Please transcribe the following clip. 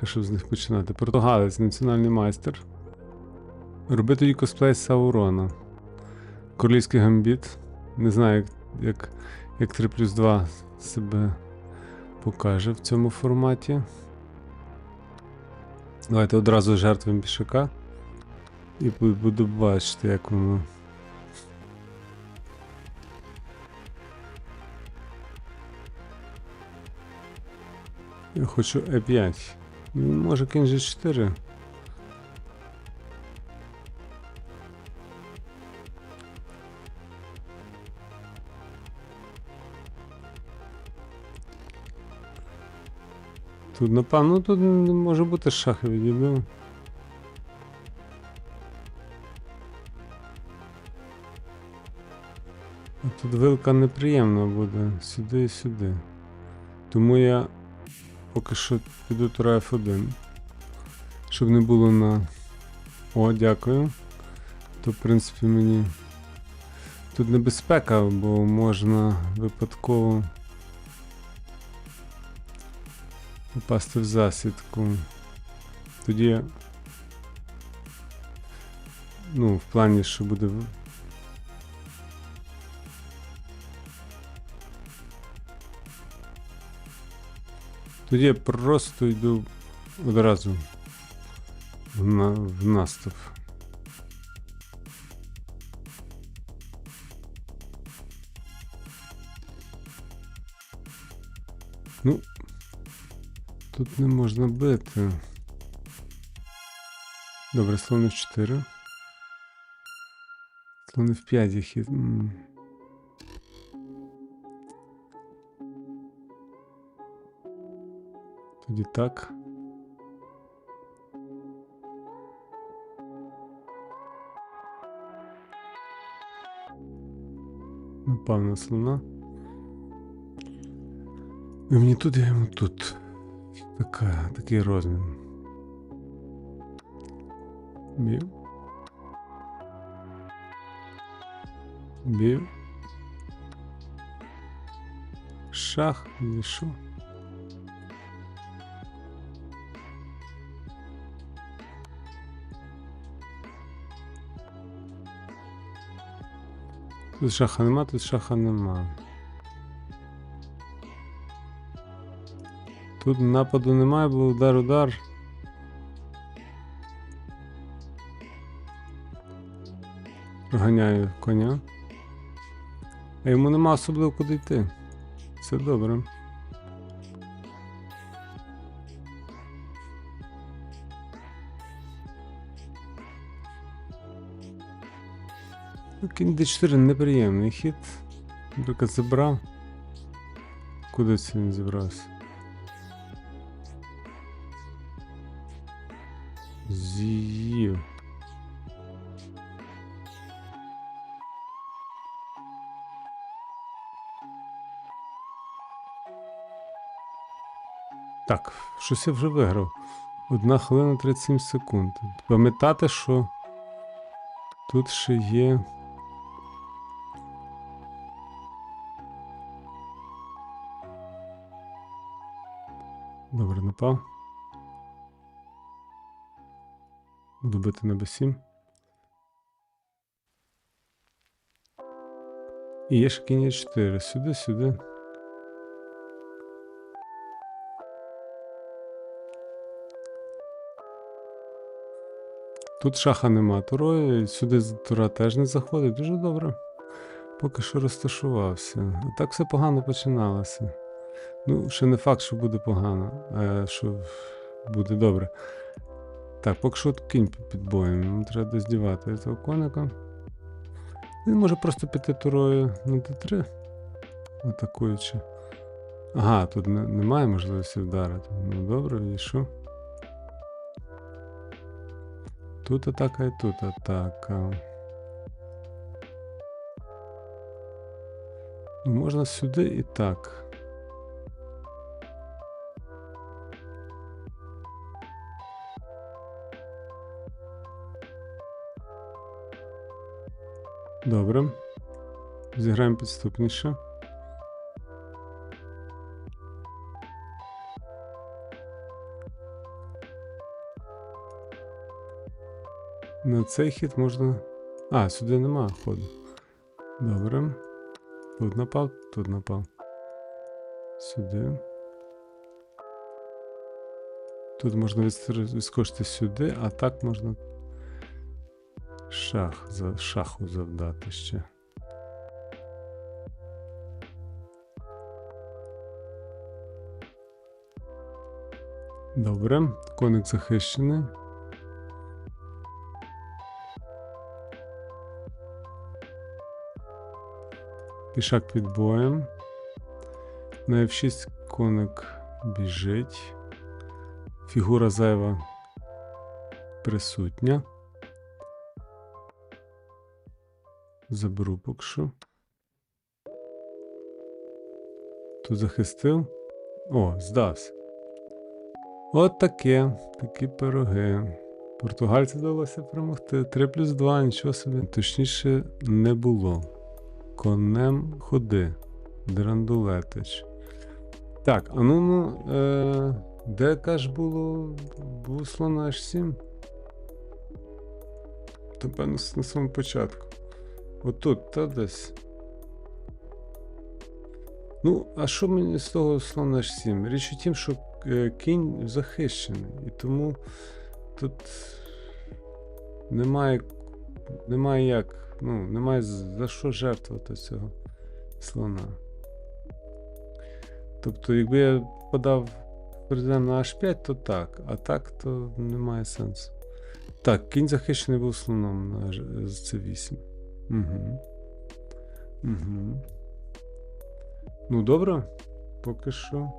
Хай що з них починати. Португалець, національний майстер. Роби тоді косплей Саурона. Королівський гамбіт. Не знаю, як, як, як 3 плюс 2 себе покаже в цьому форматі. Давайте одразу жертвуємо пішака. І буду бачити, як воно. Я хочу E5. Може кінь G4. Тут, напевно, ну, тут може бути шахи відійду. А Тут вилка неприємна буде сюди і сюди. Тому я поки що піду тура F1. Щоб не було на. О, дякую. То, в принципі, мені. Тут небезпека, бо можна випадково попасти в засідку. Тоді. Ну, в плані, що буде. Тоді я просто йду одразу в, в наступ. Ну, тут не можна бити. Добре, слон в 4. Слон в 5 їх. є. М. Тоді так. Напав на слона. І мені тут я йому тут. Така, такий розмін. Бів. Бів. Шах, і що? Тут шаха нема, тут шаха нема. Тут нападу немає, бо удар удар. Ганяю коня. А йому нема особливо куди йти. Все добре. Кінь D4 неприємний хід. Наприклад, забрав. Куди це він зібрався? З'їв. Так, щось я вже виграв. Одна хвилина 37 секунд. Пам'ятати, що тут ще є. Добре, напав. Буду бити на B7. І є ще кінь 4. Сюди, сюди. Тут шаха нема турою, сюди тура теж не заходить. Дуже добре. Поки що розташувався. А так все погано починалося. Ну, ще не факт, що буде погано, а що буде добре. Так, поки що кінь під боєм. Треба доздівати цього коника. Він може просто піти турою на Д3, атакуючи. Ага, тут не, немає можливості вдарити. Ну добре, і що? Тут атака і тут атака. Ну, Можна сюди і так. Добре. Зіграємо підступніше. На цей хід можна. А, сюди нема ходу. Добре. Тут напав, тут напав. Сюди. Тут можна відскочити сюди, а так можна шах, за, шаху завдати ще. Добре, коник захищений. Пішак під боєм. На F6 коник біжить. Фігура зайва присутня. Заберу поки що. Тут захистив. О, здався. От таке. Такі пироги. Португальці вдалося перемогти. 3 плюс 2, нічого собі. Точніше, не було. Конем ходи. Драндулетич. Так, а ну ну. Е, де каж було. Був слон на H7? То певно с- на самому початку. Отут, та десь. Ну, а що мені з того слона H7? Річ у тім, що е, кінь захищений. І тому тут немає, немає як. Ну, немає за що жертвувати цього слона. Тобто, якби я подав президент на H5, то так, а так, то немає сенсу. Так, кінь захищений був слоном на C8. Угу. Угу. Ну, добре, поки що.